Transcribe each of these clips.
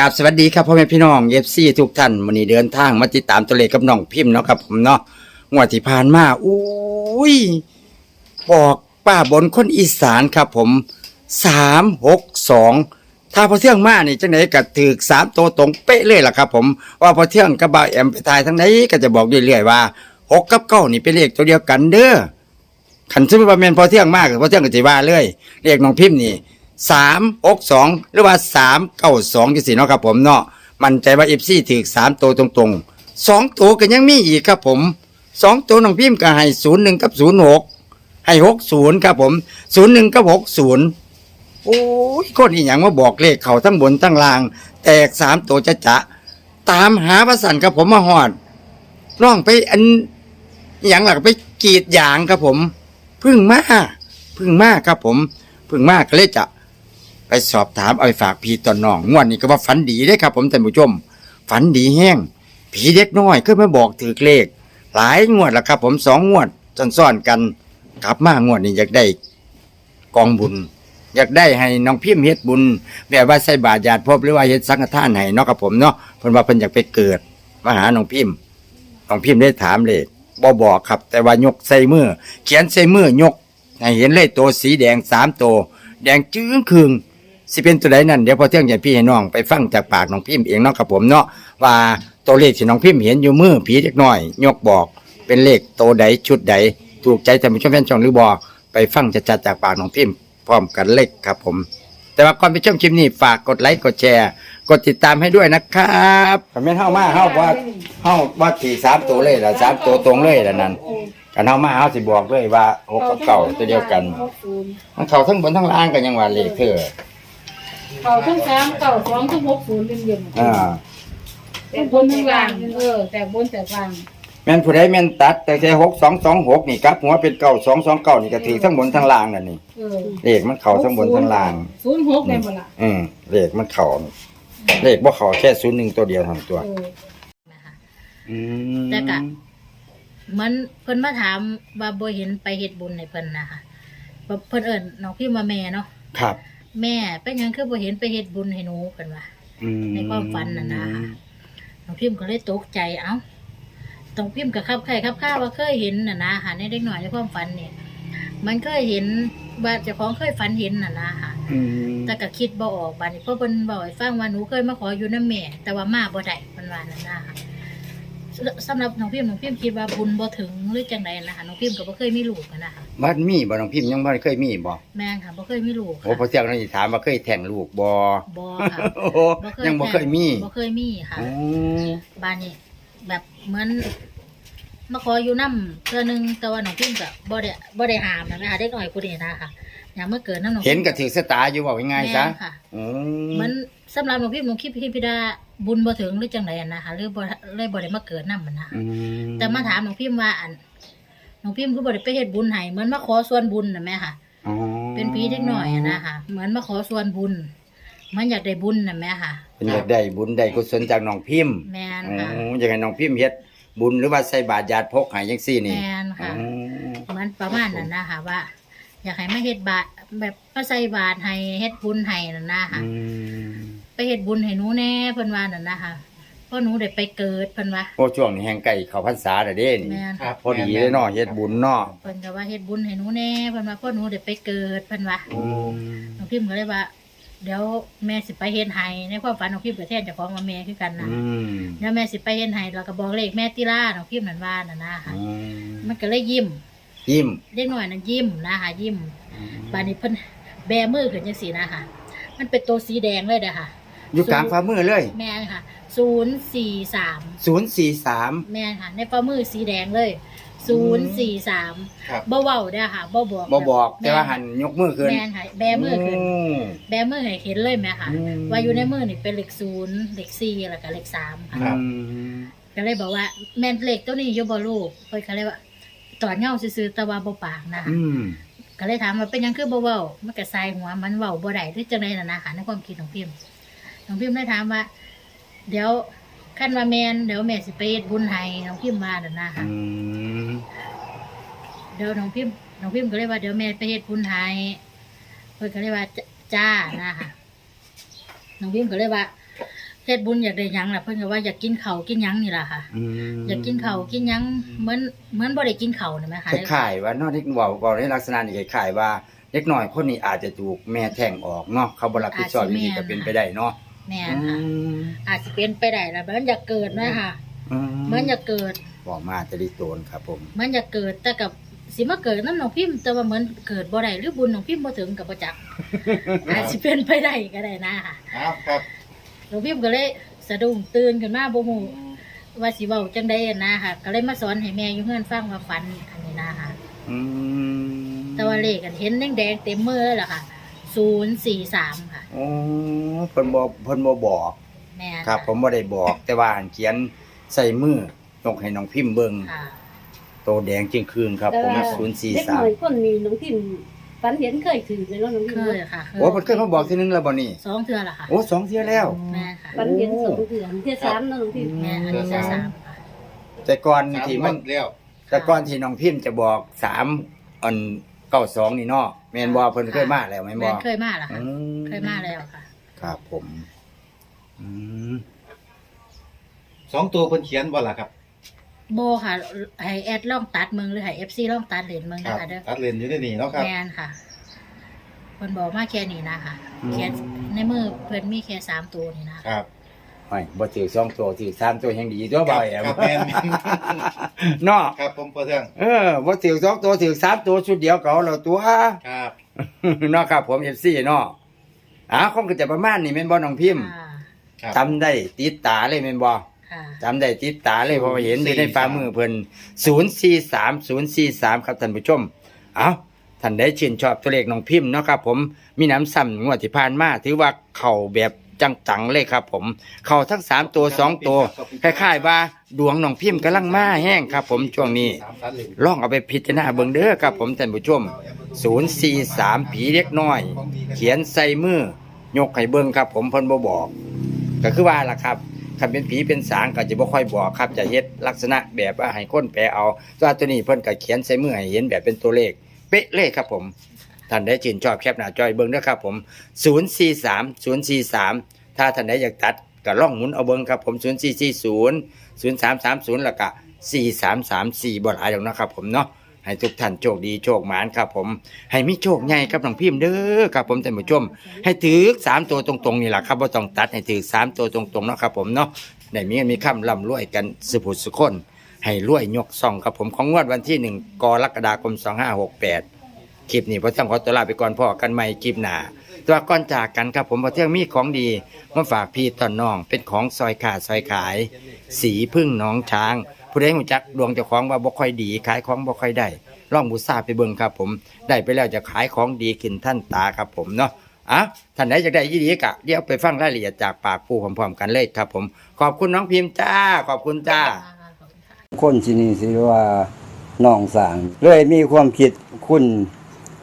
กราบสวัสดีครับพ่อแม่พี่น้องเอฟซีทุกท่านวันนี้เดินทางมาติดตามตัวเลขกับน้องพิมพ์เนาะครับผมเนาะงวดที่ผ่านมาอุ้ยบอกป้าบนคนอีสานครับผมสามหกสองถ้าพอเที่ยงมานี่จังไหนก็ถือสามตัวตรงเป๊ะเลยล่ะครับผมว่าพอเที่ยงกับบ่าวแอมไปทายทั้งไหนก็จะบอกเรื่อยๆว่าหกกับเก้านี่เป็นเลขตัวเดียวกันเด้อขันซื้อมาเป็นพอเที่ยงมากพอเที่ยงก็จะว่าเลยเรียกน้องพิมพ์นี่ สามอกสองหรือว่าสามเก้าสองจังสี่เนาะครับผมเนาะมันใจว่าเอฟซีถือสามตัวตรงๆสองตัวก็ยังมีอีกครับผมสองตัวน้องพิมพ์ก็ให้ศูนย์หนึ่งกับศูนย์หกให้หกศูนย์ครับผมศูนย์หนึ่งกับหกศูนย์โอ้ยคนอีหยังมาบอกเลขเขาทั้งบนทั้งล่าง แตกสามตัวจะจะตามหาพระสันครับผมมาหอดน้องไปอันอย่างหลักไปกรีดยางครับผม พึ่งมากพึ่งมากครับผม พึ่งมาก็เลยจะ ไปสอบถามเอาไปฝากพี่ตอนน้องงวดนี้ก็ว่าฝันดีได้ครับ ผมท่านผู้ชม ฝันดีแห้งผีเด็กน้อยก็มาบอกถือเลข หลายงวดแล้วครับ ผมสองงวดจนซ่อนกันกลับมางวดนี้อยากได้ กองบุญ อยากได้ให้น้องพิมพ์เฮ็ดบุญแบบว่าใส่บาตรญาติพบหรือว่าเฮ็ดสังฆทานให้เนาะครับผมเนาะเพิ่นว่าเพิ่นอยากไปเกิดมาหาน้องพิมพ์น้องพิมพ์ได้ถามเลยบ่บอกครับ แต่ว่ายกใส่มือเขียนใส่มือยกให้เห็นเลยตัวสีแดงสามตัวแดงจื้งคืง สิเป็นตัวใดนั่นเดี๋ยวพอเที่ยงใหญ่พี่ให้น้องไปฟังจากปากน้องพิมพ์เองเนาะครับผมเนาะว่าตัวเลขที่น้องพิมพ์เห็นอยู่มือผีเล็กน้อย ยกบอกเป็นเลขตัวใดชุดใดถูกใจท่านผู้ชมแฟนช่องหรือบอไปฟังจัดๆจากปากน้องพิมพ์พร้อมกันเลขครับผม แต่ว่าก่อนไปชมคลิปนี้ฝากกดไลค์กดแชร์ กดติดตามให้ด้วยนะครับคอมเมนต์เข้ามาเข้าว่าเข้าว่าสี่สามตัวเลยละสามตัวตรงเลยละนั่นกันเข้ามาเขาสิบอกเลยว่าหกกับเก่าตัวเดียวกัน มันเขาทั้งบนทั้งล่างกันยังว่าเลขเธอ เขาทั้งสามเก่าสองทั้งหกศูนย์เรียนเรียนอ่าแต่บนทั้งล่างเออแต่บนแต่ล่างแม่นผู้ใดแม่นตัด แต่แค่หกสองสองหกนี่ครับหัวเป็นเก่าสองสองเก่านี่ก็ถือทั้งบนทั้งล่างนั่นนี่เออเลขมันเขาทั้งบนทั้งล่าง ศูนย์หกได้บ่ล่ะอืมเลขมันเขาเลขบ่เขาแค่ศูนย์หนึ่งตัวเดียวทั้งตัว เออนะคะ อืมแต่กะเหมือนเพิ่นมาถามว่าบ่เห็นไปเฮ็ดบุญให้เพิ่นนะคะว่าเพิ่นเอิ้นน้องพี่มาแม่เนาะครับ แม่เป็นหยังคือบ่เห็นไปเฮ็ดบุญให้หนูเพิ่นว่า อืมในความฝันน่ะนะ น้องพิมก็เลยตกใจเอ้าน้องพิมก็คับใครคับข้าว่าเคยเห็นน่ะนะค่ะในเด็กหน่อยในความฝันเนี่ย มันเคยเห็นว่าเจ้าของเคยฝันเห็นน่ะนะค่ะ อืมแต่ก็คิดบ่ออกบัดนี้เพราะเพิ่นบอกให้ฟังว่าหนูเคยมาขออยู่นำแม่ แต่ว่ามาบ่ได้เพิ่นว่านั่นนะค่ะสำหรับน้องพิมน้องพิมคิดว่าบุญบ่ถึงหรือจังใดนะคะน้องพิมก็บ่เคยมีลูกอะนะคะ บ้านมีบ่น้องพิมพ์ยังบ่เคยมีบ่แม่นค่ะบ่เคยมีลูกโอ้พอค่ะเที่ยงนั่นสิถามว่าเคยแท่งลูกบ่บ่ค่ะโอ้โหยังบ่เคยมีบ่เคยมีค่ะอ๋อบ้านนี้แบบเหมือนมาขออยู่นำเทื่อนึงแต่ว่าน้องพิมก็บ่ได้บ่ได้ห้ามนะคะเด็กน้อยผู้นี้นะคะอย่างเมื่อเกิดน้ำน้องพิมเห็นก็ถือสตาอยู่ว่าง่ายๆซะแม่นค่ะอืเหมันสำหรับหลวงพี่หลวงพี่พี่พิดาบุญบ่ถึงหรือจังไดอะนะคะหรือบ่เลยบ่ได้มาเกิดนำมันนะคะอืแต่มาถามหลวงพี่ว่าอัน หลวงพี่คือบ่ได้ไปเฮ็ดบุญให้เหมือนมาขอส่วนบุญน่ะแม่ค่ะ อ๋อเป็นผีเล็กน้อยอะนะคะเหมือนมาขอส่วนบุญมันอยากได้บุญน่ะแม่ค่ะ เป็นอยากได้บุญได้กุศลจากน้องพิมพ์แม่นอ๋ค่ะออยากให้น้องพิมพ์เฮ็ดบุญหรือว่าใส่บาตรญาติพกให้จังซี่นี่แม่นค่ะ อ๋อมันประมาณนั้นนะคะว่า อยากให้มาเฮ็ดบาตรแบบมาใส่บาตรให้เฮ็ดบุญให้นั่นนะคะอืมไปเฮ็ดบุญให้หนูแน่เพิ่นว่านั่นนะคะเพราะหนูได้ไปเกิดเพิ่นว่าโอ้ช่วงนี้แห่งไก่เขาพรรษาแล้วเด้นี่แม่นค่ะพอดีเลยเนาะเฮ็ดบุญเนาะเพิ่นก็ว่าเฮ็ดบุญให้หนูแน่เพิ่นว่าพ่อหนูได้ไปเกิดเพิ่นว่าอืมน้องพิมก็เลยว่า เดี๋ยวแม่สิไปเฮ็ดให้ในความฝันน้องพิมก็แทนเจ้าของว่าแม่คือกันนะอืมเดี๋ยวแม่สิไปเฮ็ดให้แล้วก็บอกเลขแม่ติล่าน้องพิมนั่นว่านั่นนะค่ะอืมมันก็เลยยิ้มยิ้มเด็กน้อยนั่นยิ้มนะคะยิ้มบานนี้เพิ่นแบมือขึ้นจังซี่นะคะมันเป็นตัวสีแดงเลยเด้อค่ะ อยู่กลางฝ่ามือเลย แม่นค่ะ 043 043แม่นค่ะ ในฝ่ามือสีแดงเลย043ครับ บ่เว้าเด้อค่ะบ่บอกบ่บอกแต่ว่าหันยกมือขึ้นแม่นค่ะแบมือขึ้น ม แบมือให้เห็นเลยไหมคะอืม ว่าอยู่ในมือนี่เป็นเลขศูนย์เลขสี่แล้วก็เลขสามค่ะ ครับ ก็เลยบอกว่าแม่นเลขตัวนี้อยบ่ลูกเพิ่นก็เลยว่าตอนเงาซื่อๆแต่ว่าบ่ปากนะคะอืมก็เลยถามว่าเป็นหยังคือบ่เว้ามันก็ใส่หัวมันเว้าบ่ได้หรือจังไดน่ะนะคะในความคิดของพิมพ์น้องพิมพ์เลยถามว่า เดี๋ยวคันว่าแม่นเดี๋ยวแม่สิไปเฮ็ดบุญให้น้องพิมพ์ว่านั่นนะคะอืมเดี๋ยวน้องพิมพ์น้องพิมพ์ก็เลยว่าเดี๋ยวแม่ไปเฮ็ดบุญให้เพิ่นก็เลยว่าจจ้านะคะน้องพิมพ์ก็เลยว่าเฮ็ดบุญอยากได้หยังล่ะเพิ่นก็ว่าอยากกินข้าวกินหยังนี่ล่ะค่ะ อืมอยากกินข้าวกินหยังเหมือนเหมือนบ่ได้กินข้าวนี่แหมค่ะคล้ายๆว่าเนาะที่เว้าเว้าในลักษณะนี้คล้ายๆว่าเด็กน้อยคนนี้อาจจะถูกแม่แท้งออกเนาะเขาบ่รับผิดชอบอย่างนี้ก็เป็นไปได้เนาะ แม่นอืค่ะมอาจสิเป็นไปได้ล่ะมันอยากเกิดนะค่ะอืเหมือนอยากเกิดบอกมาจะได้โตนครับผม มันอยากเกิดแต่กับสิมาเกิดน้ำหนองพิมพ์แต่ว่าเหมือนเกิดบ่ได้หรือบุญหนองพิมพ์บ่ถึงกับบ่จักอาจสิเป็นไปได้ก็ได้นะค่ะอ้าวครับหลวงพิมพ์ก็เลยสะดุ้งตื่นขึ้นมาบ่ฮู้ว่าสิเว้าจังได๋นะค่ะ ก็เลยมาสอนให้แม่อยู่เฮือนฟังว่าฝันอันนี้นะค่ะอืมแต่ว่าเลขกันเห็นแดงๆเต็มมือเลยล่ะค่ะ 043ค่ะโอ้เพิ่นบ่เพิ่นบ่บอก แม่นครับ ผมบ่ได้บอก แต่ว่าเขียนใส่มือยกให้น้องพิมพ์เบิ่งค่ะ โตแดงจึงคืนครับ ผมเด็กหน่อย043คนนี้น้องพิมพ์ฝันเห็นเคยถือเลยเนาะน้องพิเคมพ์ยค่ะโอ้เพิ่นเคยมาบอกทีนึงแล้วบ่นี่สองเทื่อล่ะค่ะ โอ้สองเที่ยแล้ว แม่ค่ะ ฝันเห็นสองเถื่อนเที่ยสามเนาะน้องพิมพ์แม่อันนี้เทื่อสามค่ะ แต่ก่อนสามที่งมัวัน ดแล้ว แต่ก่อนที่น้องพิมพ์จะบอกสามอันเก้าสองนี่เนาะ แม่นบ่เพิ่นเคยมาแล้วแม่นบ่แม่เคยมาล่ะอืค่ะมเคยมาแล้วค่ะ ครับผม อืมสองตัวเพิ่นเขียนบ่ล่ะครับโบค่ะให้แอดล่องตัดเมืองหรือให้เอฟซีล่องตัดเหรียญเมืองครันะบคะเด้อตัดเลนอยู่ในนี่เนาะครับ แมนค่ะเพิ่นบอกมาแค่นี้นะคะแค่ในมือเพิ่นมีแค่สามตัวนี่นะ ครับ โอ้ยบ่ถือสองตัวถือสามตัวยังดีตัวครับ่บแอมครับแม่นเนาะครับผมพอเทืองเออบ่ถือสองตัวถือสามตัวชุดเดียวก็เอาแล้วตัวครับเนาะครับ ผม FC เนาะอ่าคงก็จะประมาณนี้แม่นบ่น้องพิมพ์ค่ะครับจำได้ติดตาเลยแม่นบ่ค่ะจำได้ติดตาเลยเพราะว่าเห็นอยู่ในฝ่ามือเพิ่น043 043ครับท่านผู้ชม เอาท่านได้ชื่นชอบตัวเลขน้องพิมพ์เนาะครับผมมีน้ำซ้ำงวดที่ผ่านมาถือว่าเข้าแบบ จังๆเลยครับ ผม เข้าทั้ง3ตัว2ตัวคล้ายๆว่าดวงน้องพิมพ์กำลังมาแห้งครับ ผมช่วงนี้สามตัดเลนลองเอาไปพิจารณาเบิ่งเด้อครับ ผมท่านผู้ชม043ผีเล็กน้อย เขียนใส่มือยกให้เบิ่งครับ ผมเพิ่นบ่บอก ก็คือว่าล่ะครับคันเป็นผีเป็นสางก็จะบ่ค่อยบอกครับจะเฮ็ดลักษณะแบบว่าให้คนแปลเอาแตัวาตัวนี้เพิ่นก็เขียนใส่มือให้เห็นแบบเป็นตัวเลข เป๊ะเลยครับผม ท่านได้ชื่นชอบแคปหน้าจอยเบิ่งเด้อครับผม043 043 ถ้าท่านใดอยากตัดก็ล่องหมุนเอาเบิ่งครับผม0440 0330แล้วก็4334บ่หลายดอกนะครับผมเนาะให้ทุกท่านโชคดีโชคหมานครับผม ให้มีโชคใหญ่ครับน้องพิมพ์เด้อครับผมท่านผู้ชม ให้ถือสามตัวตรงๆนี่แหละครับว่าต้องตัดให้ถือสามตัวตรงๆเนาะครับผมเนาะได้มีเงินมีคำร่ำรวยกันสุผุสุคนให้รวยยกซองครับผมของงวดวันที่หนึ่งกรกฎาคม2568 คลิปนี้พอเที่ยงขอตัวลาไปก่อนพ่อกันใหม่คลิปหน้าตัวก่อนจากกันครับผมพอเที่ยงมีของดีมาฝากพี่ตอนน้องเป็นของซอยขาดซอยขาย สีพึ่งน้องช้าง ผู้ใดหูจักดวงเจ้าของว่าบ่ค่อยดีขายของบ่ค่อยได้ลองบูซาไปเบิ่งครับ ผมได้ไปแล้วจะขายของดีขึ้นท่านตาครับผมเนาะอะท่านไหนจะได้ยี่ดีกะเดี๋ยวไปฟังรายละเอียดจากปากผู้พร้อมๆกันเลยครับ ผม ขอบคุณน้องพิมพ์จ้า ขอบคุณจ้า คนที่นี่สิว่าน้องสางเลยมีความคิดคุณ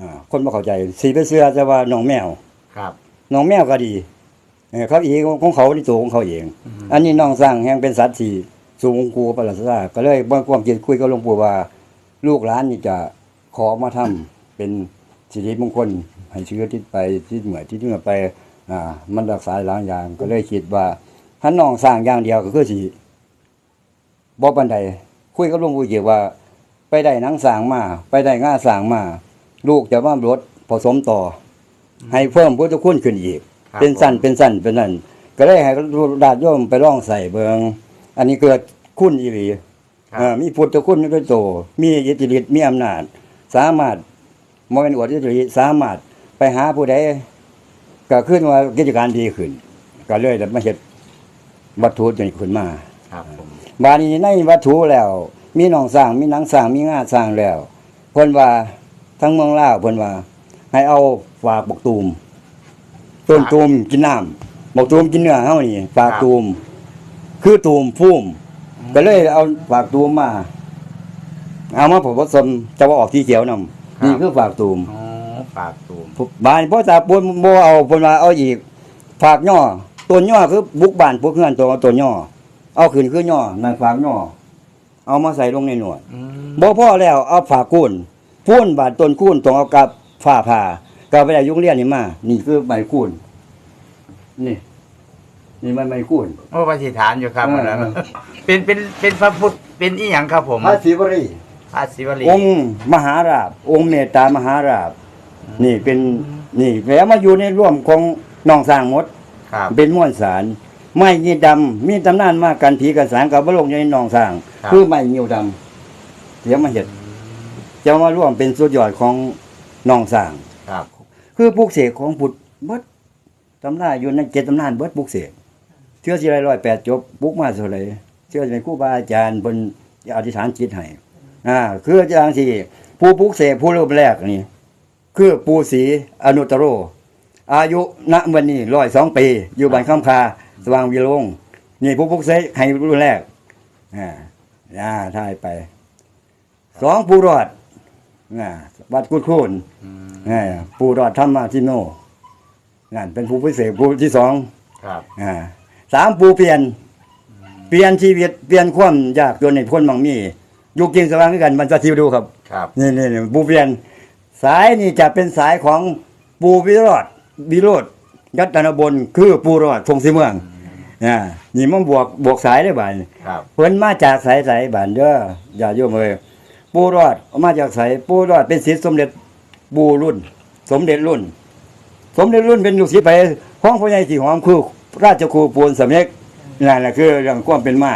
อ่าคนบ่เข้าใจสีไปเสื้อจะว่าน้องแมวครับน้องแมวก็ดีเออเขาเองของเขาที่ตัวของเขาเอง อันนี้น้องสร้างแห่งเป็นสัตว์ที่สูงกูประหลาดซาก็เลยบ่ความคิดคุยกับหลวงปู่ว่า ลูกหลานนี่จะขอมาทำเป็นสิริมงคลให้เชื้อที่ไปที่เหมือนที่เหมือนไป อ่า มันรักษาหลายอย่าง ก็เลยคิดว่าถ้าน้องสร้างอย่างเดียวก็คือสิบ่ปานใดคุยกับหลวงปู่เกี่ยวว่า ไปได้หนังสร้างมาไปได้ง่าสร้างมา ลูกจะว่ารถผสมต่ออให้เพิ่มพุทธคุณขึ้นอีก ครับเป็นสั้นเป็นสั้นเป็นนั่นก็เลยให้ดาดโยมไปลองใส่เบิงอันนี้เกิดคุณอีหลีครับ เอ่อมีพุทธคุณด้วยโตมีอิทธิฤทธิ์มีอำนาจ สามารถมเป็นอวดอิทธิฤทธิ์สามารถไปหาผู้ใดก็ขึ้นว่ากิจการดีขึ้น ก็เลยได้มาเฮ็ดวัตถุจนขึ้นมา ครับผม บาดนี้ในวัตถุแล้ว มีหนองสร้างมีหนังสร้างมีงาสร้างแล้วเพิ่นว่า ทั้งเมืองลาวเพิ่นว่า ให้เอาฝากบกตูม ต้นตูมกินน้ำบกตูมกินเนื้อเฮานี่ฝากตูม คือตูมพุ่มก็เลยเอาฝากตูมมา เอามาผมผสมจะว่าออกที่เขียวนำนี่คือฝากตูมอ๋อฝากตูมบ้านพ่อตาปูนโมเอาเพนมาเอาอีกฝากย่อตัวย่อคือบุกบ้านพวกเพื่อนตัวตัวย่อเอาขึ้นคือย่อนั่นฝากย่อเอามาใส่ลงในหนวดอืมบ่พ่อแล้วเอาฝากกุ้น พูนบาดต้นกุ้นตรงเอากับฝ่าผ่าก็ไปได้ยุงเรียนนี่มา นี่คือใบกุ้นนี่ นี่มันใบกุ้นโอ้ปฏิฐานอยู่ครับเอออันนั้นเป็นเป็นเป็นพระพุทธเป็นอีหยังครับผมพระศิวรีพระศิวลีองค์มหาราบ องค์เมตตามหาราบ นี่เป็นนี่แล้วมาอยู่ในร่วมของน้องสร้างหมดครับเป็นม้วนสารไม้ยีดำมีตำนานมากกันผีกันสางกับบลงในหนองสร้างครับคือไม้ยิวดำเดี๋ยวมาเห็ด จะมาร่วมเป็นสุดยอดของหนองสร้าง ครับคือปลูกเสกของพุทธเบิดตำราอยู่ในเจ็ดตำนานเบิดปลูกเสกเชื่อสิไรร้อยแปดจบปลูกมาเท่าไหรเชื่อสิเป็นครูบาอาจารย์บนอธิษฐานจิตให้อ่าคืออย่างที่ผู้ปลูกเสกผู้รูปแรกนี่คือปูศรีอนุตตโร อายุณวันนี้ร้อยสองปี อยู่บ้านคำคาสว่างวิโรงนี่ผู้ปลุกเสกให้รุ่นแรกอ่าอ่าทายไปสองปูรอด อ่าวัดกุดคูนอืมอ่าปูรอดธรรมาทิโนนั่นเป็นผู้พิเศษผู้ที่สองครับอ่าสามปูเปลี่ยน เปลี่ยนชีวิตเปลี่ยนความยากจนในพ้นบางมีอยู่กินสว่างด้วยกันมันจะทิวดูครับครับนี่นี่นี่ปูเปลี่ยน สายนี่จะเป็นสายของปูวิโรธวิโรธยัตนบนคือปูรอดพงศิเมืองอ่านี่มันบวกบวกสายได้บ่ายครับเพิ่นมาจากสายสายบ้านเด้ออย่าโยมเอ้ย ปูรอดมาจากสายปูรอดเป็นศิษย์สมเด็จปูรุ่น สมเด็จรุ่น สมเด็จรุ่นเป็นลูกศิษย์ไปของพ่อใหญ่สีหอมคือราชครูปูนสำเร็จนั่นแหละคือเรื่องความเป็นมา